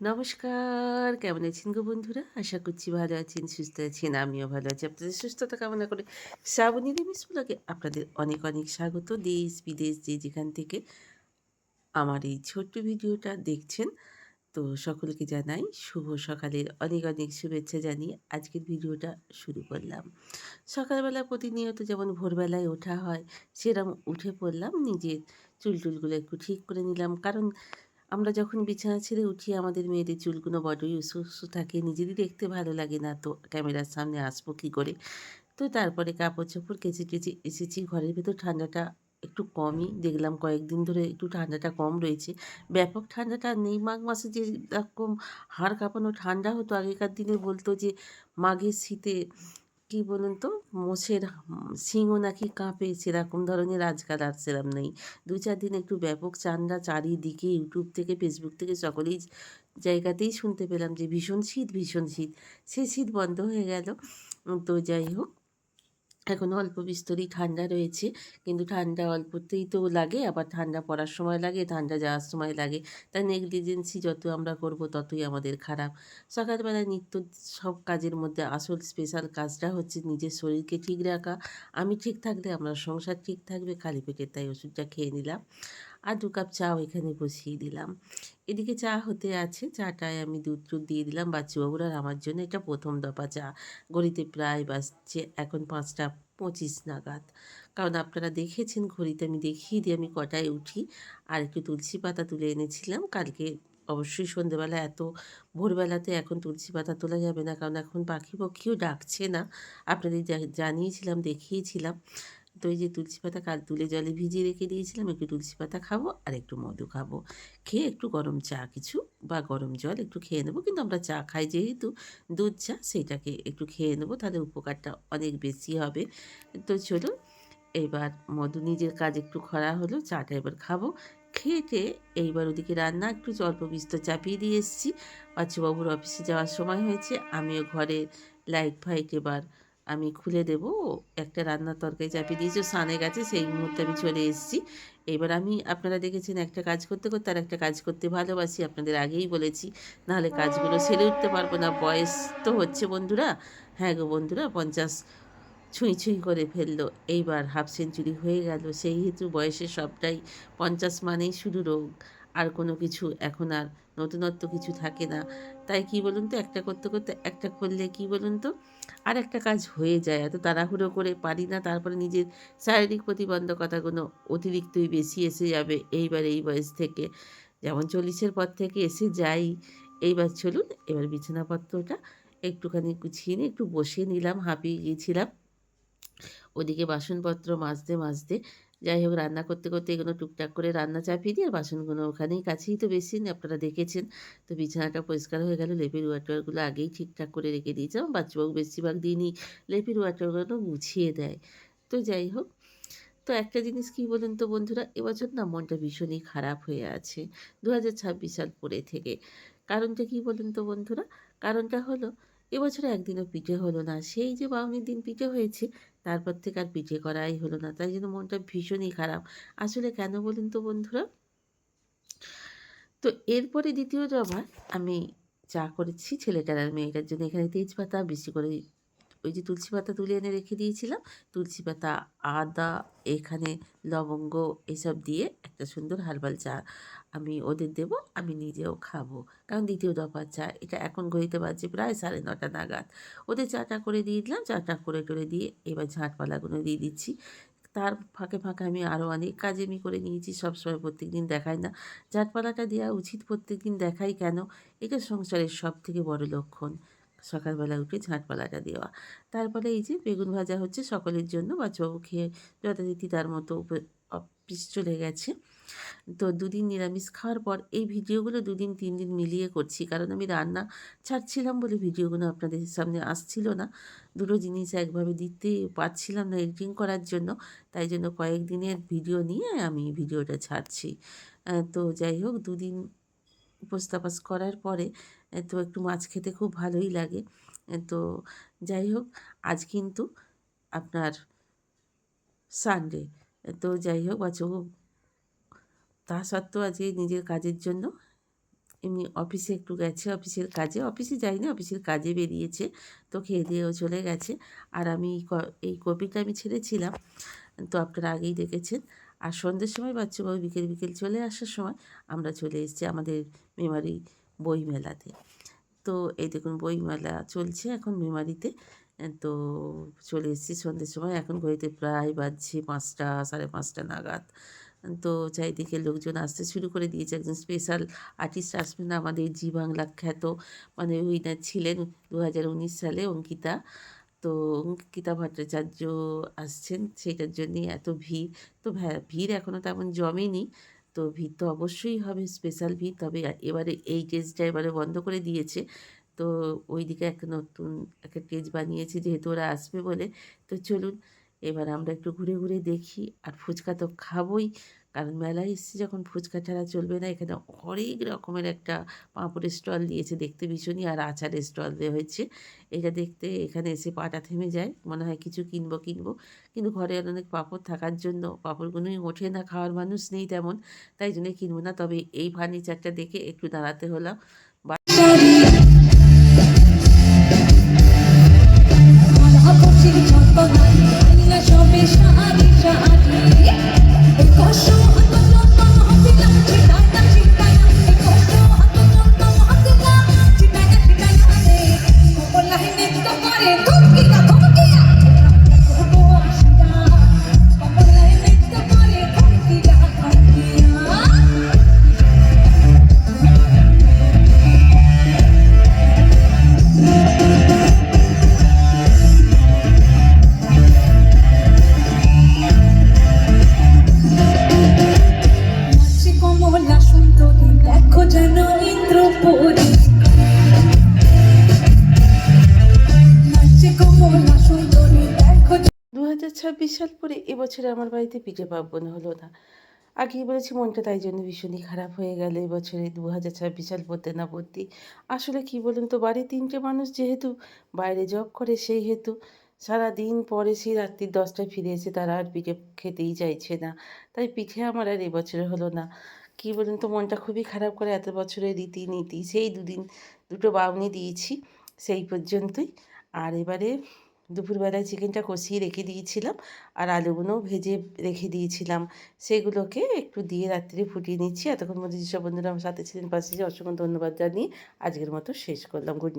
নমস্কার, কেমন আছেন গো বন্ধুরা? আশা করছি ভালো আছেন, সুস্থ আছেন, আমিও ভালো আছি। আপনাদের সুস্থতা কামনা করে শ্রাবণী রিমিস ব্লগে আপনাদের অনেক অনেক স্বাগত। দেশ বিদেশ যে যেখান থেকে আমার এই ছোট্ট ভিডিওটা দেখছেন, তো সকলকে জানাই শুভ সকালের অনেক অনেক শুভেচ্ছা জানিয়ে আজকের ভিডিওটা শুরু করলাম। সকালবেলা প্রতিনিয়ত যেমন ভোরবেলায় ওঠা হয় সেরকম উঠে পড়লাম। নিজের চুল টুলগুলো একটু ঠিক করে নিলাম। কারণ আমরা যখন বিছানা ছেড়ে উঠি, আমাদের মেয়েদের চুলগুলো বড়ই উঁচু উঁচু থাকে, নিজেরই দেখতে ভালো লাগে না। তো ক্যামেরার সামনে আসব কী করে? তো তারপরে কাপড় চোপড় কেচে টেচে এসেছি। ঘরের ভেতর ঠান্ডাটা একটু কমই। দেখলাম কয়েকদিন ধরে একটু ঠান্ডাটা কম রয়েছে। ব্যাপক ঠান্ডাটা নেই। মাঘ মাসে যে রকম হাড় কাঁপানো ঠান্ডা হতো, আগেকার দিনে বলতো যে, মাঘের শীতে কী বলুন তো? মোষের শিংও নাকি কাঁপে, সেরকম ধরনের আজকাল আর সেরকম নেই। দু চার দিন একটু ব্যাপক চান্ডা চারিদিকে ইউটিউব থেকে ফেসবুক থেকে, সকলেই জায়গাতেই শুনতে পেলাম যে ভীষণ শীত ভীষণ শীত। সে শীত বন্ধ হয়ে গেল। তো যাই হোক এখনও অল্প বিস্তরই ঠান্ডা রয়েছে। কিন্তু ঠান্ডা অল্পতেই তো লাগে, আবার ঠান্ডা পড়ার সময় লাগে, ঠান্ডা যাওয়ার সময় লাগে। তাই নেগলিজেন্সি যত আমরা করব ততই আমাদের খারাপ। সকালবেলা নিত্য সব কাজের মধ্যে আসল স্পেশাল কাজটা হচ্ছে নিজের শরীরকে ঠিক রাখা। আমি ঠিক থাকলে, আমার সংসার ঠিক থাকবে, খালি পেটে তাই ওষুধটা খেয়ে নিলাম। আর দু কাপ চাও এখানে বসিয়ে দিলাম। এদিকে চা হতে আছে, চাটায় আমি দুধ টুধ দিয়ে দিলাম। বাচ্চুবাবুর আর আমার জন্য এটা প্রথম দফা চা। ঘড়িতে প্রায় বাজছে এখন পাঁচটা পঁচিশ নাগাদ। কারণ আপনারা দেখেছেন, ঘড়িতে আমি দেখিয়ে দিই, আমি কটায় উঠি। আর একটু তুলসী পাতা তুলে এনেছিলাম। কালকে অবশ্যই সন্ধেবেলা এত ভোরবেলাতে এখন তুলসী পাতা তোলা যাবে না। কারণ এখন পাখি পক্ষীও ডাকছে না। আপনাদের জানিয়েছিলাম, দেখিয়েছিলাম। তো এই যে তুলসী পাতা কাল তুলে জলে ভিজিয়ে রেখে দিয়েছিলাম, একটু তুলসী পাতা খাব আর একটু মধু খাব। খেয়ে একটু গরম চা কিছু বা গরম জল একটু খেয়ে নেব, কিন্তু আমরা চা খাই যেহেতু দুধ চা, সেইটাকে একটু খেয়ে নেব, তাহলে উপকারটা অনেক বেশি হবে। তো চলুন, এবার মধু নিজের কাজ একটু খরা হলো, চাটা এবার খাব। খেতে এইবার ওদিকে রান্না একটু অল্প বিস্তর চাপিয়ে দিয়ে এসেছি। বাচ্চুবাবুর অফিসে যাওয়ার সময় হয়েছে, আমিও ঘরে লাইট ফাইট এবার আমি খুলে দেব, একটা রান্নার তরকারি চাপিয়ে দিয়েছি সানে গেছে সেই মুহূর্তে আমি চলে এসেছি। এবার আমি, আপনারা দেখেছেন একটা কাজ করতে করতে আর একটা কাজ করতে ভালোবাসি, আপনাদের আগেই বলেছি। নাহলে কাজগুলো সেরে উঠতে পারব না, বয়স তো হচ্ছে বন্ধুরা। হ্যাঁ গো বন্ধুরা, পঞ্চাশ ছুঁই ছুঁই করে ফেলল, এইবার হাফ সেঞ্চুরি হয়ে গেল। সেই হেতু বয়সে সবটাই পঞ্চাশ মানেই শুধু রোগ। আর কোনো কিছু এখন আর নতুনত্ব কিছু থাকে না। তাই কি বলুন তো, একটা করতে করতে একটা করলে কি বলুন তো, আর একটা কাজ হয়ে যায়। এত তাড়াহুড়ো করে পারি না, তারপরে নিজের শারীরিক প্রতিবন্ধকতাগুলো অতিরিক্তই বেশি এসে যাবে এইবার এই বয়স থেকে। যেমন চল্লিশের পর থেকে এসে যাই। এইবার চলুন, এবার বিছানাপত্রটা একটুখানি গুছিয়ে নিয়ে একটু বসিয়ে নিলাম, হাঁপিয়ে গিয়েছিলাম। ওদিকে বাসনপত্র মাজতে মাজতে যাই হোক, রান্না করতে করতে এগুলো টুকটাক করে রান্না চাপিয়ে দিয়ে আর বাসনগুলো ওখানেই কাছেই তো বেশি আপনারা দেখেছেন। তো বিছানাটা পরিষ্কার হয়ে গেল, লেপের ওয়াটারগুলো আগেই ঠিকঠাক করে রেখে দিয়েছিলাম বাচ্চাবাবু বেশিরভাগ দিনই লেপের ওয়াটারগুলো গুছিয়ে দেয়। তো যাই হোক, তো একটা জিনিস কী বলুন তো বন্ধুরা, এবছর না মনটা ভীষণই খারাপ হয়ে আছে দু হাজার ছাব্বিশ সাল পরে থেকে। কারণটা কী বলুন তো বন্ধুরা, কারণটা হলো এবছর একদিনও পিঠে হলো না। সেই যে বাউনির দিন পিঠে হয়েছে তারপর থেকে আর পিঠে করাই হলো না। তাই জন্য মনটা ভীষণই খারাপ। আসলে কেন বলুন তো বন্ধুরা? তো এরপরে দ্বিতীয় দফা আমি চা করেছি ছেলেটার আর মেয়েটার জন্য। এখানে তেজপাতা বেশি করে ওই যে তুলসী পাতা তুলে এনে রেখে দিয়েছিলাম। তুলসী পাতা, আদা, এখানে লবঙ্গ এসব দিয়ে একটা সুন্দর হার্বাল চা আমি ওদের দেব, আমি নিজেও খাব। কারণ দ্বিতীয় দফা চা, এটা এখন ঘড়িতে বাজছে প্রায় সাড়ে নটা নাগাদ। ওদের চাটা করে দিয়ে দিলাম, চাটা করে করে দিয়ে এবার ঝাঁটপালাগুলো দিয়ে দিচ্ছি। তার ফাঁকে ফাঁকে আমি আরও অনেক কাজ আমি করে নিয়েছি, সবসময় প্রত্যেক দিন দেখাই না। ঝাঁটপালাটা দেওয়া উচিত প্রত্যেক দিন দেখাই কেন? এটা সংসারের সব থেকে বড় লক্ষণ। সকালবেলা উঠে ঝাঁটপালাটা দেওয়া। তারপরে এই যে বেগুন ভাজা হচ্ছে সকলের জন্য, বাচ্চাবাবু খেয়ে যথারীতি তার মতো অফিস চলে গেছে। তো দুদিন নিরামিষ খাওয়ার পর এই ভিডিওগুলো দুদিন, তিন দিন মিলিয়ে করছি। কারণ আমি রান্না ছাড়ছিলাম বলে ভিডিওগুলো আপনাদের সামনে আসছিল না। দুটো জিনিস একভাবে দিতে পারছিলাম না এডিটিং করার জন্য। তাই জন্য কয়েক দিনের ভিডিও নিয়ে আমি ভিডিওটা ছাড়ছি। তো যাই হোক, দুদিন উপস্থাপাস করার পরে তো একটু মাছ খেতে খুব ভালোই লাগে। তো যাই হোক, আজ কিন্তু আপনার সানডে তো যাই হোক বাচ্চাও তা সত্ত্বেও আজকে নিজের কাজের জন্য এমনি অফিসে একটু গেছে, অফিসের কাজে, অফিসে যায়নি অফিসের কাজে বেরিয়েছে, তো খেয়ে দিয়েও চলে গেছে। আর আমি এই কপিটা আমি ছেড়েছিলাম, তো আপনারা আগেই দেখেছেন। আর সন্ধ্যের সময় বাচ্চাবাবু বিকেল বিকেল চলে আসার সময় আমরা চলে এসেছি আমাদের মেমারি বই মেলাতে তো এই দেখুন, বইমেলা চলছে এখন মেমারিতে। তো চলে এসেছি সন্ধ্যের সময়। এখন ঘড়িতে প্রায় বাজছে পাঁচটা, সাড়ে পাঁচটা নাগাদ। তো চারিদিকে লোকজন আসতে শুরু করে দিয়েছে। একজন স্পেশাল আর্টিস্ট আসবেন আমাদের জি বাংলা খ্যাত। মানে উইনার ছিলেন দু হাজার উনিশ সালে অঙ্কিতা। তো অঙ্কিতা ভট্টাচার্য আসছেন সেটার জন্যই এত ভিড়। তো ভিড় এখনও তেমন জমেনি। তো ভিড় তো অবশ্যই হবে স্পেশাল ভিড়। তবে এবারে এই টেস্টটা এবারে বন্ধ করে দিয়েছে। তো ওইদিকে একটা নতুন একটা টেজ বানিয়েছি যেহেতু ওরা আসবে বলে। তো চলুন, এবার আমরা একটু ঘুরে ঘুরে দেখি। আর ফুচকা তো খাবোই। কারণ মেলায় এসেছি যখন ফুচকা ছাড়া চলবে না, এখানে অনেক রকমের একটা পাঁপড়ের স্টল দিয়েছে দেখতে ভীষণই, আর আচারের স্টল দেওয়া হয়েছে। এটা দেখতে এখানে এসে পাটা থেমে যায়, মনে হয় কিছু কিনবো কিনবো। কিন্তু ঘরে অনেক পাঁপড় থাকার জন্য পাঁপড়গুলোই ওঠে না, খাওয়ার মানুষ নেই তেমন, তাই জন্য কিনবো না। তবে এই ফার্নিচারটা দেখে একটু দাঁড়াতে হলাম। মহাপুরুষের Thank you. ছাব্বিশ সাল পরে এবছরে আমার বাড়িতে পিঠে পার্বণ হলো না। আগেই বলেছি মনটা তাই জন্য ভীষণই খারাপ হয়ে গেল এবছরে দু হাজার ছাব্বিশ সাল পড়তে না পড়তেই। আসলে কি বলুন তো, বাড়ির তিনটে মানুষ যেহেতু বাইরে জব করে সেই হেতু সারা দিন পরে সেই রাত্রি দশটায় ফিরে এসে তারা আর পিঠে খেতেই চাইছে না। তাই পিঠে আমার আর এবছরে হলো না। কি বলুন তো, মনটা খুবই খারাপ করে এত বছরের রীতিনীতি, সেই দুদিন দুটো বাউনি দিয়েছি সেই পর্যন্তই। আর এবারে দুপুরবেলায় চিকেনটা কষিয়ে রেখে দিয়েছিলাম আর আলুগুলোও ভেজে রেখে দিয়েছিলাম। সেগুলোকে একটু দিয়ে রাত্রে ফুটিয়ে নিচ্ছি। এতক্ষণ মধ্যে যেসব বন্ধুরা আমার সাথে ছিলেন, পাশে অসংখ্য ধন্যবাদ জানিয়ে আজকের মতো শেষ করলাম। গুড